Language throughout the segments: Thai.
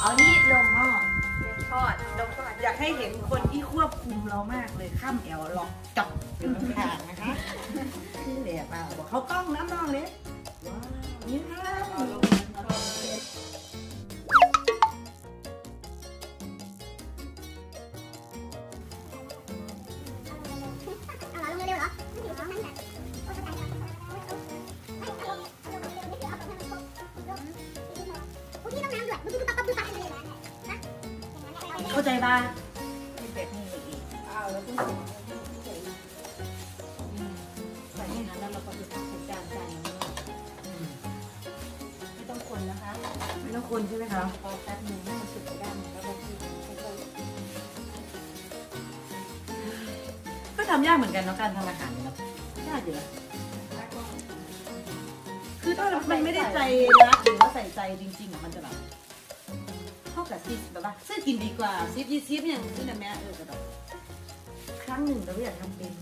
เอานี่ลงหม้อทอดลงทอดอยากให้เห็นคนที่ควบคุมเรามากเลยข้ามแอวหลอกจับอยู่ข้างนะคะนี่แหลบอะบอกเขากล้องน้ำนองเลย เข้าใจป่ะเป็นแบบนี้อีกอ้าวแล้วต้องใส่ใส่ในนั้นแล้วเราก็ไปทำเป็นจานจานอย่างนี้อืมไม่ต้องคนนะคะ ไม่ต้องคนใช่ไหมคะพอแป๊บนึงให้มันสุกไปด้านหนึ่งแล้วบางทีค่อยก็ทำยากเหมือนกันเนาะการทำอาหารเนี่ยเนาะยากอยู่นะๆแล้วก็คือถ้ามันไม่ได้ใจรักหรือว่าใส่ใจจริงๆอะมันจะแบบเท่ากับซิปแบบว่าซื้อกินดีกว่าซิปยี่ซิปอย่างนี้นะแม่เออแต่แบบครั้งหนึ่งเราอยากทำเป็น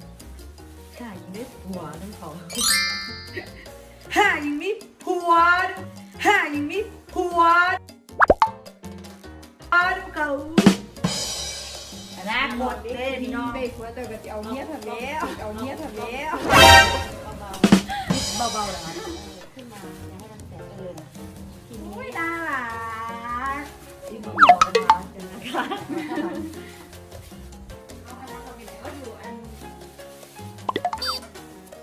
ค่ะยิงได้ผัวนั่นเขาฮ่ายิงมีผัวฮ่ายิงมีผัวอาดูเขาอนาคตเด้พี่น้องเด็กว่าแต่ก็จะเอาเนี้ยทำแล้วเอาเนี้ยทำแล้วเบาๆเลยค่ะขึ้นม เอาอันนั้นเราไปไหนก็อยู่อัน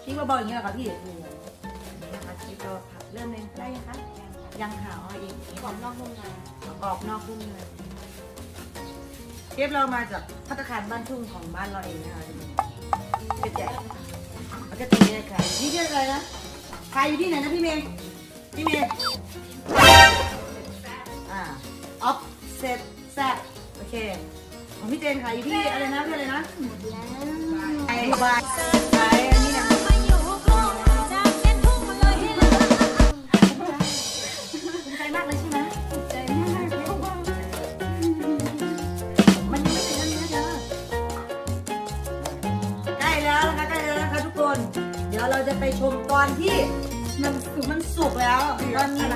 ชี้เบาๆอย่างเงี้ยเหรอคะพี่นี่นะคะชี้ก็ผัดเริ่มเลยได้ยังคะยังค่ะอ๋ออีกอีกกรอบนอกนุ่มในกรอบนอกนุ่มในเชฟเรามาจากพัตตาคารบ้านทุ่งของบ้านเราเองนะคะเป็นแจกแล้วก็ตีเนี่ยค่ะนี่เรียกอะไรนะใครอยู่ที่ไหนนะพี่เมย์พี่เมย์ ของพี่เจนะอยู่ที่อะไรนะพี่อะไรนะหมดแล้วไอ้บายไอ้อันนี้นะภูมิใจมากเลยใช่ไหมใจมากเลยว่ามันยังไม่ถึงนั้นนะเธอใกล้แล้วนะคะใกล้แล้วนะคะทุกคน เดี๋ยวเราจะไปชมตอนที่มันสุกมันสุกแล้วตอนนี้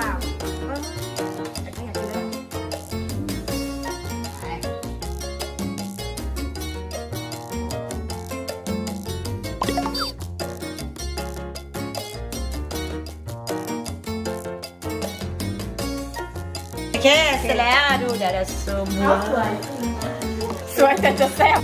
เค เสร็จแล้วดูเดี๋ยวเดี๋ยวซูมสวยสวยแต่จะแซ่บ